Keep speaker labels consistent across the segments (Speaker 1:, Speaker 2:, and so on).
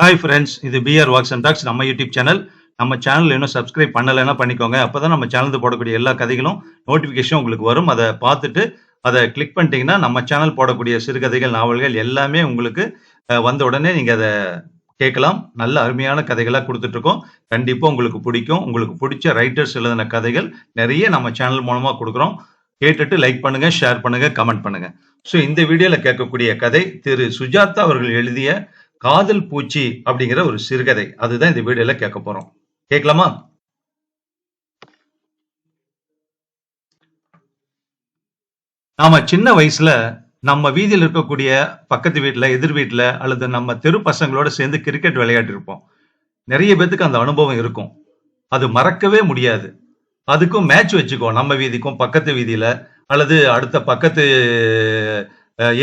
Speaker 1: Hi friends இது PR walks and talks நம்ம YouTube channel நம்ம சேனல் இன்னும் சப்ஸ்கிரைப் பண்ணலைன்னா பண்ணிக்கோங்க. அப்போ தான் நம்ம சேனலுக்கு போடக்கூடிய எல்லா கதைகளும் நோட்டிஃபிகேஷன் உங்களுக்கு வரும். அதை பார்த்துட்டு அதை கிளிக் பண்ணிட்டீங்கன்னா நம்ம சேனல் போடக்கூடிய சிறுகதைகள் நாவல்கள் எல்லாமே உங்களுக்கு வந்த உடனே நீங்கள் அதை கேட்கலாம். நல்ல அருமையான கதைகளாக கொடுத்துட்ருக்கோம். கண்டிப்பாக உங்களுக்கு பிடிக்கும். உங்களுக்கு பிடிச்ச ரைட்டர்ஸ் எழுதின கதைகள் நிறைய நம்ம சேனல் மூலமாக கொடுக்குறோம். கேட்டுட்டு லைக் பண்ணுங்க ஷேர் பண்ணுங்க கமெண்ட் பண்ணுங்க. ஸோ இந்த வீடியோவில் கேட்கக்கூடிய கதை திரு. சுஜாதா அவர்கள் எழுதிய காதல் பூச்சி அப்படிங்கிற ஒரு சிறுகதை. அதுதான் இந்த வீடியோல கேட்க போறோம். கேட்கலாமா? நாம சின்ன வயசுல நம்ம வீதியில் இருக்கக்கூடிய பக்கத்து வீட்டுல எதிர் வீட்டுல அல்லது நம்ம தெரு பசங்களோட சேர்ந்து கிரிக்கெட் விளையாட்டு இருப்போம். நிறைய பேத்துக்கு அந்த அனுபவம் இருக்கும். அது மறக்கவே முடியாது. அதுக்கும் மேட்ச் வச்சுக்கோ நம்ம வீதிக்கும் பக்கத்து வீதியில அல்லது அடுத்த பக்கத்து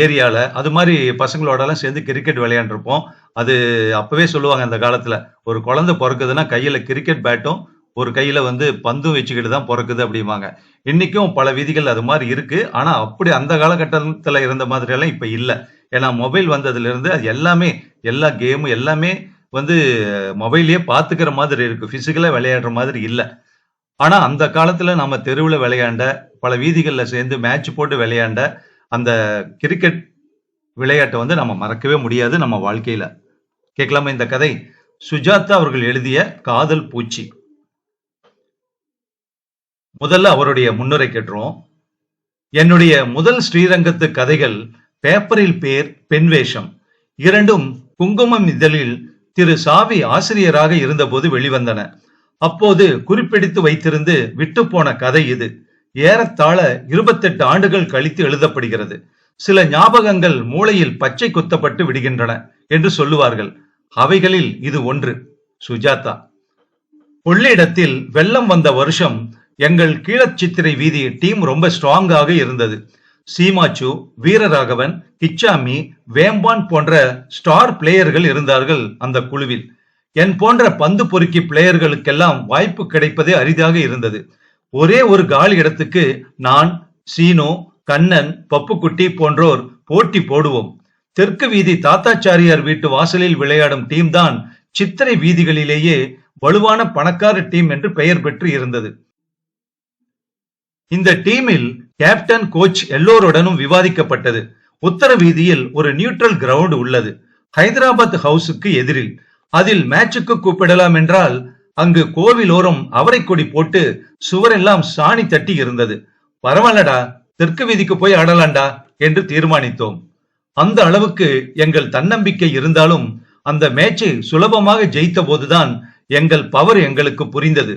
Speaker 1: ஏரியாவில் அது மாதிரி பசங்களோடலாம் சேர்ந்து கிரிக்கெட் விளையாண்டுருப்போம். அது அப்போவே சொல்லுவாங்க அந்த காலத்தில். ஒரு குழந்தை பிறக்குதுன்னா கையில் கிரிக்கெட் பேட்டும் ஒரு கையில் வந்து பந்தும் வச்சுக்கிட்டு தான் பிறக்குது அப்படிம்பாங்க. இன்றைக்கும் பல விதிகள் அது மாதிரி இருக்குது ஆனால் அப்படி அந்த காலகட்டத்தில் இருந்த மாதிரியெல்லாம் இப்போ இல்லை. ஏன்னா மொபைல் வந்ததுலேருந்து அது எல்லாமே எல்லா கேமும் எல்லாமே வந்து மொபைல்லயே பார்த்துக்கிற மாதிரி இருக்குது ஃபிசிக்கலாக விளையாடுற மாதிரி இல்லை. ஆனால் அந்த காலத்தில் நம்ம தெருவில் விளையாண்ட பல வீதிகளில் சேர்ந்து மேட்ச் போட்டு விளையாண்ட அந்த கிரிக்கெட் விளையாட்டை வந்து நம்ம மறக்கவே முடியாது நம்ம வாழ்க்கையில. கேட்கலாமா இந்த கதை? சுஜாதா அவர்கள் எழுதிய காதல் பூச்சி. முதல்ல அவருடைய முன்னுரை கேட்டுருவோம். என்னுடைய முதல் ஸ்ரீரங்கத்து கதைகள் பேப்பரில் பேர் பெண் வேஷம் இரண்டும் குங்குமம் இதழில் திரு சாவி ஆசிரியராக இருந்தபோது வெளிவந்தன. அப்போது குறிப்பிடித்து வைத்திருந்து விட்டுப்போன கதை இது. ஏறத்தாழ இருபத்தெட்டு ஆண்டுகள் கழித்து எழுதப்படுகிறது. சில ஞாபகங்கள் மூளையில் பச்சை குத்தப்பட்டு விடுகின்றன என்று சொல்லுவார்கள். அவைகளில் இது ஒன்று. சுஜாதா. கொள்ளிடத்தில் வெள்ளம் வந்த வருஷம் எங்கள் கீழச்சித்திரை வீதி டீம் ரொம்ப ஸ்ட்ராங்காக இருந்தது. சீமாச்சு வீரராகவன் கிச்சாமி வேம்பான் போன்ற ஸ்டார் பிளேயர்கள் இருந்தார்கள் அந்த குழுவில். என் போன்ற பந்து பொறுக்கி பிளேயர்களுக்கெல்லாம் வாய்ப்பு கிடைப்பதே அரிதாக இருந்தது. ஒரே ஒரு காலி இடத்துக்கு நான் சீனோ கண்ணன் பப்புக்குட்டி போன்றோர் போட்டி போடுவோம். தெற்கு வீதி தாத்தாச்சாரியார் வீட்டு வாசலில் விளையாடும் டீம் தான் சித்திரை வீதிகளிலேயே வலுவான பணக்கார டீம் என்று பெயர் பெற்று இருந்தது. இந்த டீமில் கேப்டன் கோச் எல்லோருடனும் விவாதிக்கப்பட்டது. உத்தர வீதியில் ஒரு நியூட்ரல் கிரவுண்ட் உள்ளது. ஹைதராபாத் ஹவுஸுக்கு எதிரில். அதில் மேட்சுக்கு கூப்பிடலாம் என்றால் அங்கு கோவிலோரம் அவரை கொடி போட்டு சுவரெல்லாம் சாணி தட்டி இருந்தது. பரவாயில்லடா தெற்கு வீதிக்கு போய் ஆடலாண்டா என்று தீர்மானித்தோம். அந்த அளவுக்கு எங்கள் தன்னம்பிக்கை இருந்தாலும் அந்த மேட்சை சுலபமாக ஜெயித்த போதுதான் எங்கள் பவர் எங்களுக்கு புரிந்தது.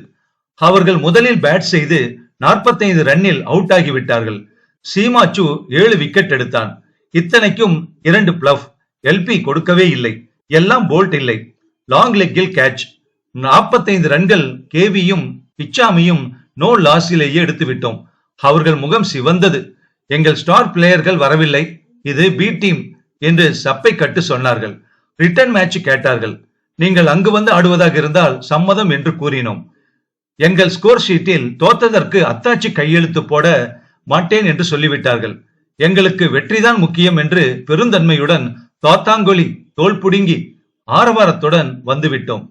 Speaker 1: அவர்கள் முதலில் பேட் செய்து 45 ரன்னில் அவுட் ஆகிவிட்டார்கள். சீமாச்சு ஏழு விக்கெட் எடுத்தான். இத்தனைக்கும் இரண்டு பிளஃப் எல்பி கொடுக்கவே இல்லை. எல்லாம் போல்ட் இல்லை. லாங் லெக்கில் கேட்ச் 45 ரன்கள் கேவியும் பிச்சாமியும் நோ லாஸிலேயே எடுத்து விட்டோம் அவர்கள் முகம் சிவந்தது. எங்கள் ஸ்டார் பிளேயர்கள் வரவில்லை. இது பி டீம் என்று சப்பை கட்டு சொன்னார்கள். ரிட்டர்ன் மேட்ச் கேட்டார்கள். நீங்கள் அங்கு வந்து ஆடுவதாக இருந்தால் சம்மதம் என்று கூறினோம். எங்கள் ஸ்கோர் ஷீட்டில் தோத்ததற்கு அத்தாட்சி கையெழுத்து போட மாட்டேன் என்று சொல்லிவிட்டார்கள். எங்களுக்கு வெற்றிதான் முக்கியம் என்று பெருந்தன்மையுடன் தோத்தாங்கொலி தோல் புடுங்கி ஆரவாரத்துடன் வந்துவிட்டோம்.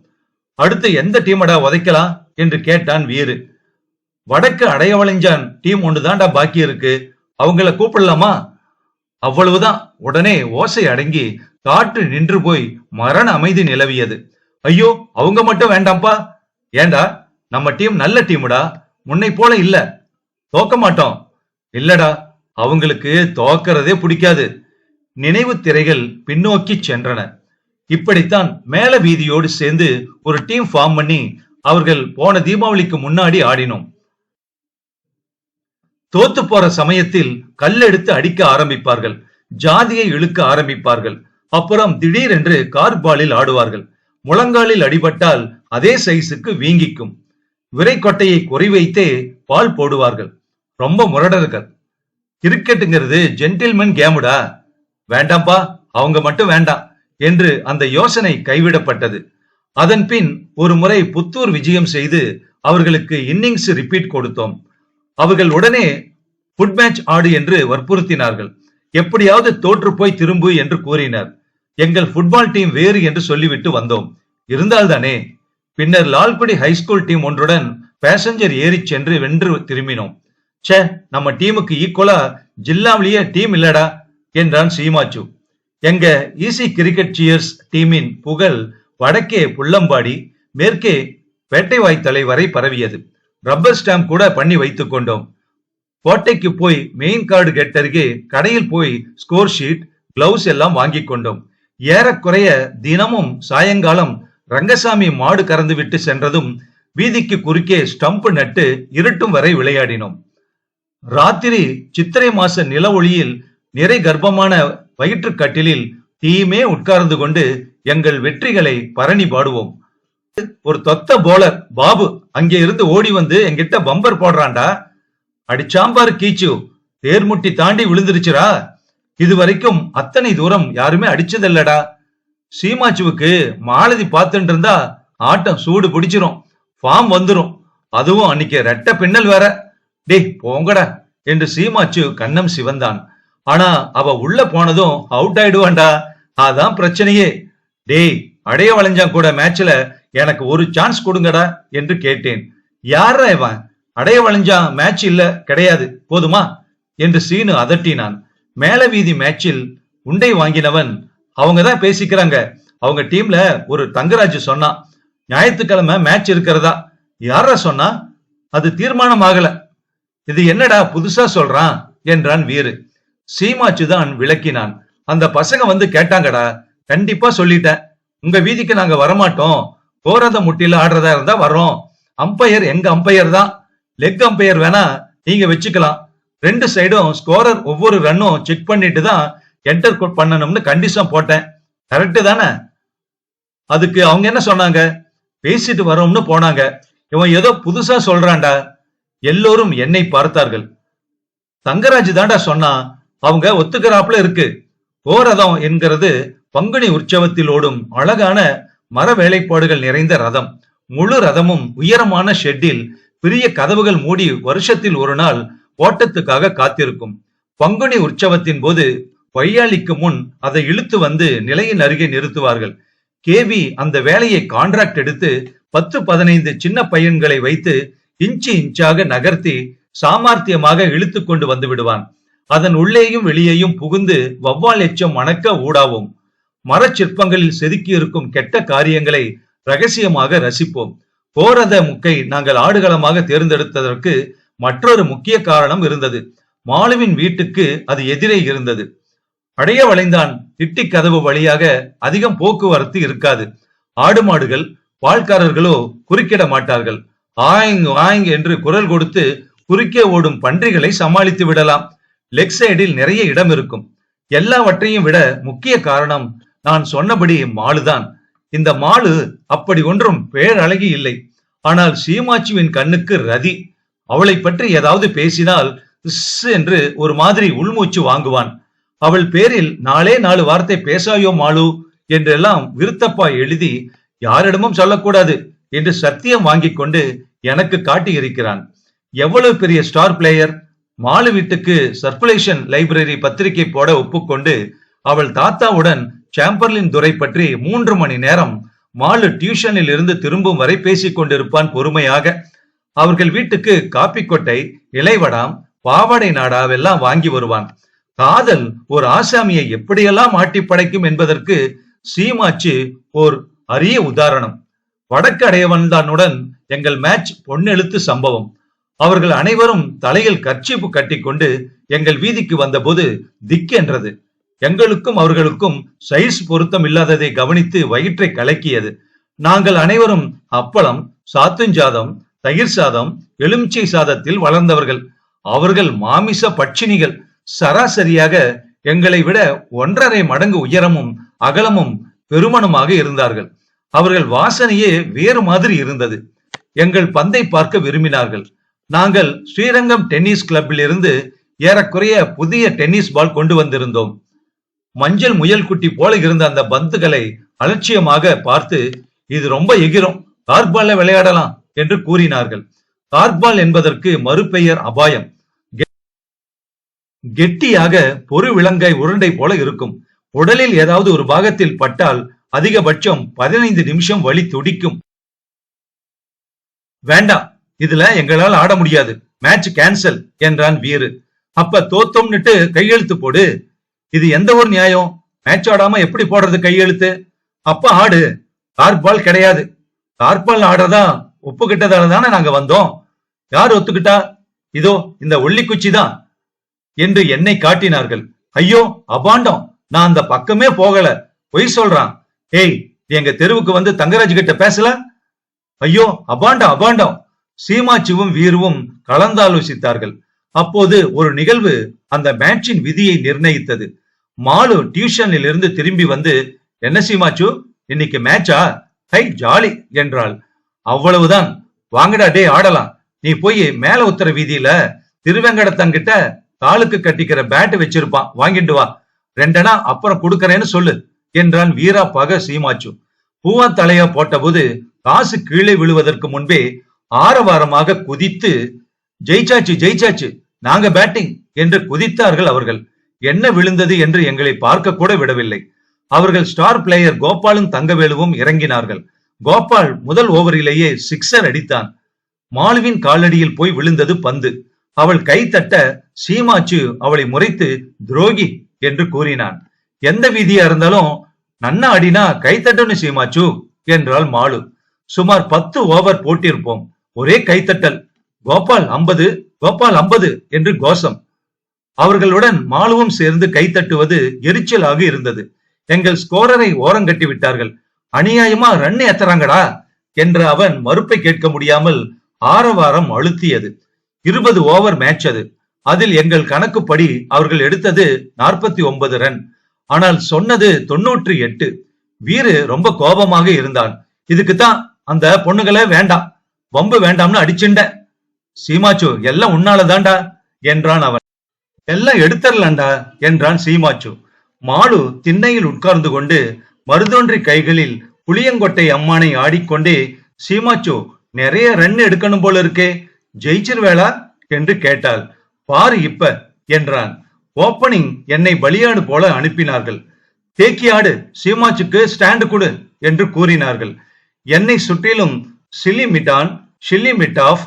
Speaker 1: அடுத்து எந்த டீமடா உதைக்கலாம் என்று கேட்டான் வீரு வடக்கு அடையவளைஞ்சான் டீம் ஒன்றுதான்டா பாக்கி இருக்கு. அவங்கள கூப்பிடலாமா? அவ்வளவுதான். உடனே ஓசை அடங்கி காற்று நின்று போய் மரண அமைதி நிலவியது. ஐயோ அவங்க மட்டும் வேண்டாம்ப்பா. ஏண்டா நம்ம டீம் நல்ல டீமுடா? முன்னை போல இல்ல. தோக்க மாட்டோம். இல்லடா அவங்களுக்கு தோக்கிறதே பிடிக்காது. நினைவு திரைகள் பின்னோக்கி சென்றன. இப்படித்தான் மேல வீதியோடு சேர்ந்து ஒரு டீம் ஃபார்ம் பண்ணி அவர்கள் போன தீபாவளிக்கு முன்னாடி ஆடினோம். தோத்து போற சமயத்தில் கல்லெடுத்து அடிக்க ஆரம்பிப்பார்கள். ஜாதியை இழுக்க ஆரம்பிப்பார்கள். அப்புறம் திடீரென்று கார்பாலில் ஆடுவார்கள். முழங்காலில் அடிபட்டால் அதே சைஸுக்கு வீங்கிக்கும். விரைக்கொட்டையை குறிவைத்தே பால் போடுவார்கள். ரொம்ப முரடர்கள். கிரிக்கெட்டுங்கிறது ஜென்டில்மேன் கேமுடா வேண்டாம்ப்பா. அவங்க மட்டும் வேண்டாம். என்று அந்த யோசனை கைவிடப்பட்டது. அதன் பின் ஒரு முறை புத்தூர் விஜயம் செய்து அவர்களுக்கு இன்னிங்ஸ் ரிப்பீட் கொடுத்தோம். அவர்கள் உடனே ஃபுட் மேட்ச் ஆடு என்று வற்புறுத்தினார்கள். எப்படியாவது தோற்று போய் திரும்பு என்று கூறினர். எங்கள் ஃபுட்பால் டீம் வேறு என்று சொல்லிவிட்டு வந்தோம். இருந்தால்தானே? பின்னர் லால்குடி ஹைஸ்கூல் டீம் ஒன்றுடன் பேசஞ்சர் ஏறிச் சென்று வென்று திரும்பினோம். ச்சே நம்ம டீமுக்கு ஈக்குவலா ஜில்லாவிலேயே டீம் இல்லடா என்றான் சீமாச்சு. எங்க ஈசி கிரிக்கெட் சியர்ஸ் டீமின் புகழ் வடக்கே புள்ளம்பாடி மேற்கே வேட்டைவாய்த்தலை வரை பரவியது. ரப்பர் ஸ்டாம்ப் கூட பண்ணி வைத்துக் கொண்டோம். கோட்டைக்கு போய் மெயின் கார்டு கேட் அருகே கடையில் போய் ஸ்கோர் ஷீட் கிளவுஸ் எல்லாம் வாங்கி கொண்டோம். ஏறக்குறைய தினமும் சாயங்காலம் ரங்கசாமி மாடு கறந்து விட்டு சென்றதும் வீதிக்கு குறுக்கே ஸ்டம்ப் நட்டு இருட்டும் வரை விளையாடினோம். ராத்திரி சித்திரை மாச நில ஒளியில் நிறை கர்ப்பமான வயிற்றுக்கட்டிலில் கட்டிலில் உட்கார்ந்து கொண்டு எங்கள் வெற்றிகளை பரணி பாடுவோம். ஒரு தொத்த போலர் பாபு அங்கே இருந்து ஓடி வந்து என்கிட்ட பம்பர் போடுறான்டா. அடிச்சாம்பாரு கீச்சு தேர்முட்டி தாண்டி விழுந்துருச்சுடா. இது வரைக்கும் அத்தனை தூரம் யாருமே அடிச்சதில்லடா. சீமாச்சுவுக்கு மாலதி பார்த்துட்டு இருந்தா ஆட்டம் சூடு பிடிச்சிரும் ஃபார்ம் வந்துரும். அதுவும் அன்னைக்கு ரெட்ட பின்னல் வேற. டேய் போங்கடா என்று சீமாச்சு கண்ணம் சிவந்தான். ஆனா அவ உள்ள போனதும் அவுட் ஆயிடுவான்டா. அதான் பிரச்சனையே. டேய் அடைய வளைஞ்சான் கூட மேட்ச்ல எனக்கு ஒரு சான்ஸ் கொடுங்கடா என்று கேட்டேன். யாரா இவன்? அடைய வளைஞ்சான் மேட்ச் இல்ல கிடையாது. போதுமா? என்று சீனு அதட்டினான். மேல வீதி மேட்சில் உண்டை வாங்கினவன் அவங்க தான் பேசிக்கிறாங்க. அவங்க டீம்ல ஒரு தங்கராஜ் சொன்னான் ஞாயிற்றுக்கிழமை மேட்ச் இருக்கிறதா? யாரா சொன்னா அது தீர்மானம் ஆகல இது என்னடா புதுசா சொல்றான்? என்றான் வீரு சீமாச்சு தான் விளக்கினான். அந்த பசங்க வந்து கேட்டாங்கடா கண்டிப்பா சொல்லிட்டேன். உங்க வீதிக்கு நாங்க வரமாட்டோம். போறத முட்டில ஆடுறதா இருந்தா வர்றோம். அம்பையர் எங்க அம்பையர் தான்? லெக் அம்பையர் வேணா நீங்க வச்சுக்கலாம். ரெண்டு சைடும் ஸ்கோரர் ஒவ்வொரு ரன்னும் செக் பண்ணிட்டு தான் என்டர் பண்ணணும்னு கண்டிஷன் போட்டேன். கரெக்டு தானே? அதுக்கு அவங்க என்ன சொன்னாங்க? பேசிட்டு வரோம்னு போனாங்க. இவன் ஏதோ புதுசா சொல்றான்டா. எல்லோரும் என்னை பார்த்தார்கள். தங்கராஜ் தாண்டா சொன்னா அவங்க ஒத்துக்கிறாப்புல இருக்கு. கோரதம் என்கிறது பங்குனி உற்சவத்தில் ஓடும் அழகான மர வேலைப்பாடுகள் நிறைந்த ரதம். முழு ரதமும் உயரமான ஷெட்டில் பெரிய கதவுகள் மூடி வருஷத்தில் ஒரு நாள் ஓட்டத்துக்காக காத்திருக்கும். பங்குனி உற்சவத்தின் போது வையாளிக்கு முன் அதை இழுத்து வந்து நிலையின் அருகே நிறுத்துவார்கள். கேவி அந்த வேலையை கான்ட்ராக்ட் எடுத்து பத்து பதினைந்து சின்ன பையன்களை வைத்து இன்ச்சு இன்ச்சாக நகர்த்தி சாமர்த்தியமாக இழுத்து கொண்டு வந்து விடுவான். அதன் உள்ளேயும் வெளியேயும் புகுந்து வவ்வால் எச்சம் மணக்க ஊடாவும். மரச்சிற்பங்களில் செதுக்கி இருக்கும் கெட்ட காரியங்களை ரகசியமாக ரசிப்போம். கோரத முக்கை நாங்கள் ஆடுகளமாக தேர்ந்தெடுத்ததற்கு மற்றொரு முக்கிய காரணம் இருந்தது. மாலுவின் வீட்டுக்கு அது எதிரே இருந்தது. அடைய வளைந்தான் திட்டிக் கதவு வழியாக அதிகம் போக்குவரத்து இருக்காது. ஆடு மாடுகள் பால்காரர்களோ குறுக்கிட மாட்டார்கள். ஆயிங் ஆயிங் என்று குரல் கொடுத்து குறுக்கே ஓடும் பன்றிகளை சமாளித்து விடலாம். லெக் சைடில் நிறைய இடம் இருக்கும். எல்லாவற்றையும் விட முக்கிய காரணம் நான் சொன்னபடி மாலுதான். இந்த மாலு அப்படி ஒன்றும் பேரழகி இல்லை. ஆனால் சீமாச்சுவின் கண்ணுக்கு ரதி. அவளை பற்றி ஏதாவது பேசினால் என்று ஒரு மாதிரி உள்மூச்சு வாங்குவான். அவள் பேரில் நாளே நாலு வார்த்தை பேசாயோ மாலு என்றெல்லாம் விருத்தப்பா எழுதி யாரிடமும் சொல்லக்கூடாது என்று சத்தியம் வாங்கிக் கொண்டு எனக்கு காட்டியிருக்கிறான். எவ்வளவு பெரிய ஸ்டார் பிளேயர் மாலு வீட்டுக்கு சர்க்குலேஷன் லைப்ரரி பத்திரிகை போட ஒப்புக்கொண்டு அவள் தாத்தாவுடன் சாம்பர்லின் துரை பற்றி மூன்று மணி நேரம் மாலு டியூஷனில் இருந்து திரும்பும் வரை பேசிக் கொண்டிருப்பான் பொறுமையாக. அவர்கள் வீட்டுக்கு காப்பிக்கொட்டை இலைவடாம் பாவாடை நாடாவெல்லாம் வாங்கி வருவான். காதல் ஒரு ஆசாமியை எப்படியெல்லாம் ஆட்டி படைக்கும் என்பதற்கு சீமாச்சு ஓர் அரிய உதாரணம். வடக்கு அடையவன்தானுடன் எங்கள் மேட்ச் பொன்னெழுத்து சம்பவம். அவர்கள் அனைவரும் தலையில் கர்ச்சிப்பு கட்டிக்கொண்டு எங்கள் வீதிக்கு வந்தபோது திக்கென்றது எங்களுக்கும் அவர்களுக்கும் சைஸ் பொருத்தம் இல்லாததை கவனித்து வயிற்றை கலக்கியது. நாங்கள் அனைவரும் அப்பளம் சாத்துஞ்சாதம் தயிர் சாதம் எலுமிச்சை சாதத்தில் வளர்ந்தவர்கள். அவர்கள் மாமிச பட்சினிகள். சராசரியாக எங்களை விட ஒன்றரை மடங்கு உயரமும் அகலமும் பெருமனுமாக இருந்தார்கள். அவர்கள் வாசனையே வேறு மாதிரி இருந்தது. எங்கள் பந்தை பார்க்க விரும்பினார்கள். நாங்கள் ஸ்ரீரங்கம் டென்னிஸ் கிளப்பில் இருந்து ஏறக்குறைய புதிய டென்னிஸ் பால் கொண்டு வந்திருந்தோம். மஞ்சள் முயல் குட்டி போல இருந்த அந்த பந்துகளை அலட்சியமாக பார்த்து இது ரொம்ப எகிரும். கார்பால்ல விளையாடலாம் என்று கூறினார்கள். கார்பால் என்பதற்கு மறுபெயர் அபாயம். கெட்டியாக பொறு விலங்கை உருண்டை போல இருக்கும். உடலில் ஏதாவது ஒரு பாகத்தில் பட்டால் அதிகபட்சம் பதினைந்து நிமிஷம் வலி துடிக்கும். வேண்டாம். இதுல எங்களால் ஆட முடியாது. மேட்ச் கேன்சல் என்றான் வீரு அப்ப தோத்தோம்னுட்டு கையெழுத்து போடு. இது எந்த ஒரு நியாயம்? மேட்ச் ஆடாம எப்படி போடுறது கையெழுத்து? அப்ப ஆடு. கார்பால் கிடையாது. கார்பால் ஆடுறதா ஒப்புக்கிட்டதால தானே நாங்க வந்தோம். யார் ஒத்துக்கிட்டா? இதோ இந்த ஒல்லிக்குச்சி தான் என்று என்னை காட்டினார்கள். ஐயோ அபாண்டம். நான் அந்த பக்கமே போகல. பொய் சொல்றான். ஏய் எங்க தெருவுக்கு வந்து தங்கராஜ் கிட்ட பேசல? ஐயோ அபாண்டம் அபாண்டம். சீமாச்சுவும் வீருவும் கலந்தாலோசித்தார்கள். அப்போது ஒரு நிகழ்வு அந்த மேட்சின் விதியை நிர்ணயித்தது. மாலு டியூஷனில் இருந்து திரும்பி வந்து என்ன சீமாச்சு இன்னைக்கு மேட்சா? ஹை ஜாலி என்றாள். அவ்வளவுதான். வாங்கடா டே ஆடலாம். நீ போய் மேல உத்தர வீதியில திருவெங்கடத்தன் கிட்ட காலுக்கு கட்டிக்கிற பேட் வச்சிருப்பான். வாங்கிட்டு வா. ரெண்டனா அப்புறம் கொடுக்கறேன்னு சொல்லு என்றான் வீரா பக சீமாச்சு. பூவா தலையா போட்டபோது காசு கீழே விழுவதற்கு முன்பே ஆரவாரமாக குதித்து ஜெயிச்சாச்சு ஜெயிச்சாச்சு நாங்க பேட்டிங் என்று குதித்தார்கள் அவர்கள். என்ன விழுந்தது என்று எங்களை பார்க்க கூட விடவில்லை. அவர்கள் ஸ்டார் பிளேயர் கோபாலும் தங்கவேலுவும் இறங்கினார்கள். கோபால் முதல் ஓவரிலேயே சிக்ஸர் அடித்தான். மாலுவின் காலடியில் போய் விழுந்தது பந்து. அவள் கை தட்ட சீமாச்சு அவளை முறைத்து துரோகி என்று கூறினான். எந்த வீதியா இருந்தாலும் நன்னா அடினா கை தட்டணும் சீமாச்சு என்றாள் மாலு. சுமார் பத்து ஓவர் போட்டிருப்போம். ஒரே கைத்தட்டல். கோபால் ஐம்பது கோபால் ஐம்பது என்று கோஷம். அவர்களுடன் மாலுவும் சேர்ந்து கைத்தட்டுவது எரிச்சலாக இருந்தது. எங்கள் ஸ்கோரரை ஓரங்கட்டி விட்டார்கள். அநியாயமா ரன் ஏத்துறாங்கடா என்று அவன் மறுப்பை கேட்க முடியாமல் ஆரவாரம் அழுத்தியது. இருபது ஓவர் மேட்ச் அது. அதில் எங்கள் கணக்குப்படி அவர்கள் எடுத்தது நாற்பத்தி ஒன்பது ரன் ஆனால் சொன்னது தொன்னூற்றி எட்டு. வீரு ரொம்ப கோபமாக இருந்தான். இதுக்குத்தான் அந்த பொண்ணுகளை வேண்டாம். வம்பு வேண்டாம்னு அடிச்சுண்ட. சீமாச்சு எல்லாம் உன்னாலதான்டா என்றான் அவன். எல்லாம் எடுத்தரலாண்டா என்றான் சீமாச்சு. மாலு திண்ணையில் உட்கார்ந்து கொண்டு மருதொன்றி கைகளில் புளியங்கொட்டை அம்மானை ஆடிக்கொண்டே சீமாச்சு நிறைய ரன் எடுக்கணும் போல இருக்கே ஜெயிச்சிருவேளா? என்று கேட்டாள். பாரு இப்ப என்றான். ஓப்பனிங் என்னை பலியாடு போல அனுப்பினார்கள். தேக்கியாடு சீமாச்சுக்கு ஸ்டாண்டு கொடு என்று கூறினார்கள். என்னை சுற்றிலும் silly mid on silly mid off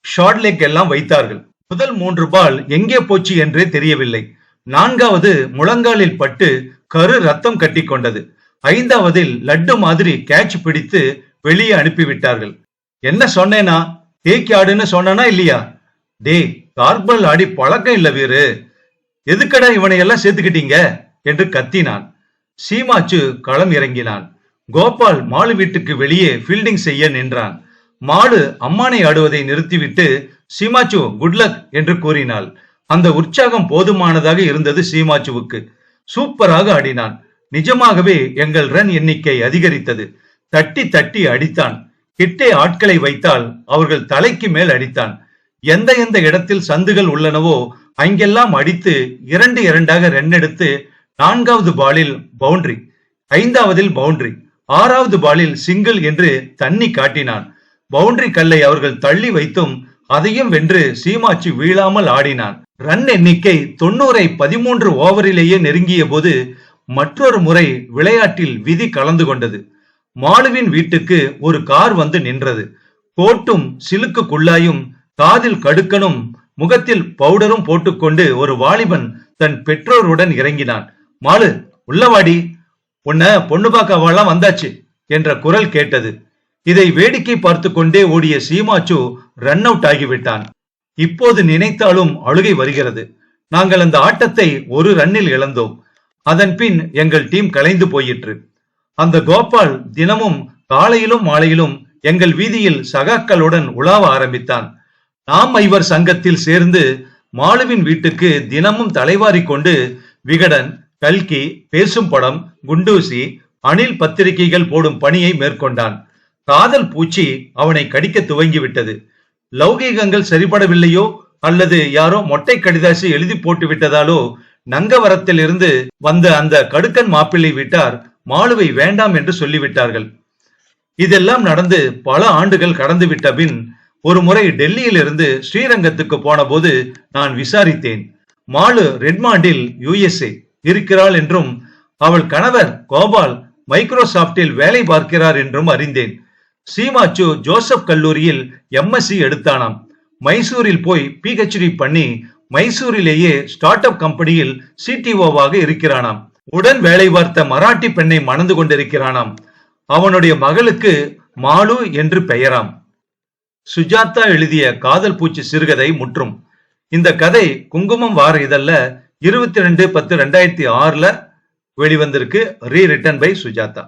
Speaker 1: short leg எல்லாம் வைத்தார்கள். முதல் மூன்று பால் எங்கே போச்சு என்றே தெரியவில்லை. நான்காவது முழங்காலில் பட்டு கரு ரத்தம் கட்டி கொண்டது ஐந்தாவதில் லட்டு மாதிரி கேட்ச் பிடித்து வெளியே அனுப்பிவிட்டார்கள். என்ன சொன்னேனா? தேக்கி ஆடுன்னு சொன்னனா இல்லையா? டே கார்பல் ஆடி பழக்கம் இல்ல வீரு. எதுக்கடா இவனை எல்லாம் சேர்த்துக்கிட்டீங்க? என்று கத்தினான். சீமாச்சு களம் இறங்கினான். கோபால் மாலு வீட்டுக்கு வெளியே ஃபீல்டிங் செய்ய நின்றான். மாடு அம்மானை ஆடுவதை நிறுத்திவிட்டு சீமாச்சு குட்லக் என்று கூறினாள். அந்த உற்சாகம் போதுமானதாக இருந்தது சீமாச்சுவுக்கு. சூப்பராக ஆடினான். நிஜமாகவே எங்கள் ரன் எண்ணிக்கை அதிகரித்தது. தட்டி தட்டி அடித்தான். கிட்டே ஆட்களை வைத்தால் அவர்கள் தலைக்கு மேல் அடித்தான். எந்த எந்த இடத்தில் சந்துகள் உள்ளனவோ அங்கெல்லாம் அடித்து இரண்டு இரண்டாக ரன் எடுத்து நான்காவது பாலில் பவுண்டரி ஐந்தாவதில் பவுண்டரி ஆறாவது பாலில் சிங்கிள் என்று தண்ணி காட்டினான். பவுண்டரி கல்லை அவர்கள் தள்ளி வைத்தும் அதையும் வென்று சீமாச்சி வீழாமல் ஆடினான். ரன் எண்ணிக்கை தொண்ணூரை பதிமூன்று ஓவரிலேயே நெருங்கிய போது மற்றொரு முறை விளையாட்டில் விதி கலந்து கொண்டது. மாலுவின் வீட்டுக்கு ஒரு கார் வந்து நின்றது. கோட்டும் சிலுக்கு குள்ளாயும் காதில் கடுக்கனும் முகத்தில் பவுடரும் போட்டுக்கொண்டு ஒரு வாலிபன் தன் பெற்றோருடன் இறங்கினான். மாலு உள்ளவாடி உன்ன பொண்ணு பார்க்க அவெல்லாம் வந்தாச்சு என்ற குரல் கேட்டது. இதை வேடிக்கை பார்த்து கொண்டே ஓடிய சீமாச்சு ரன் அவுட் ஆகிவிட்டான். இப்போது நினைத்தாலும் அழுகை வருகிறது. நாங்கள் அந்த ஆட்டத்தை ஒரு ரன்னில் இழந்தோம். அதன் பின் எங்கள் டீம் கலைந்து போயிற்று. அந்த கோபால் தினமும் காலையிலும் மாலையிலும் எங்கள் வீதியில் சகாக்களுடன் உலாவ ஆரம்பித்தான். நாம் ஐவர் சங்கத்தில் சேர்ந்து மாலுவின் வீட்டுக்கு தினமும் தலைவாரி கொண்டு விகடன் கல்கி பேசும் படம் குண்டூசி அணில் பத்திரிகைகள் போடும் பணியை மேற்கொண்டான். காதல் பூச்சி அவனை கடிக்க துவங்கிவிட்டது. லௌகீகங்கள் சரிபடவில்லையோ அல்லது யாரோ மொட்டை கடிதாசி எழுதி போட்டு விட்டதாலோ நங்கவரத்தில் இருந்து வந்த அந்த கடுக்கன் மாப்பிள்ளை வீட்டார் மாலுவை வேண்டாம் என்று சொல்லிவிட்டார்கள். இதெல்லாம் நடந்து பல ஆண்டுகள் கடந்து விட்ட பின் ஒரு முறை டெல்லியிலிருந்து ஸ்ரீரங்கத்துக்கு போன போது நான் விசாரித்தேன். மாலு ரெட்மாண்டில் யுஎஸ்ஏ இருக்கிறாள் என்றும் அவள் கணவர் கோபால் மைக்ரோசாப்டில் வேலை பார்க்கிறார் என்றும் அறிந்தேன். சீமாச்சு ஜோசப் கல்லூரியில் எம்எஸ்சி எடுத்தானாம். மைசூரில் போய் பிஹெச்டி பண்ணி மைசூரிலேயே ஸ்டார்ட் அப் கம்பெனியில் சிடிஓவாக இருக்கிறானாம். உடன் வேலை பார்த்த மராட்டி பெண்ணை மணந்து கொண்டிருக்கிறானாம். அவனுடைய மகளுக்கு மாலு என்று பெயராம். சுஜாதா எழுதிய காதல் பூச்சி சிறுகதை முற்றும். இந்த கதை குங்குமம் வார இதழ்ல இருபத்தி ரெண்டு பத்து ரெண்டாயிரத்தி ஆறுல வெளிவந்திருக்கு ரீ ரிட்டன் பை சுஜாதா.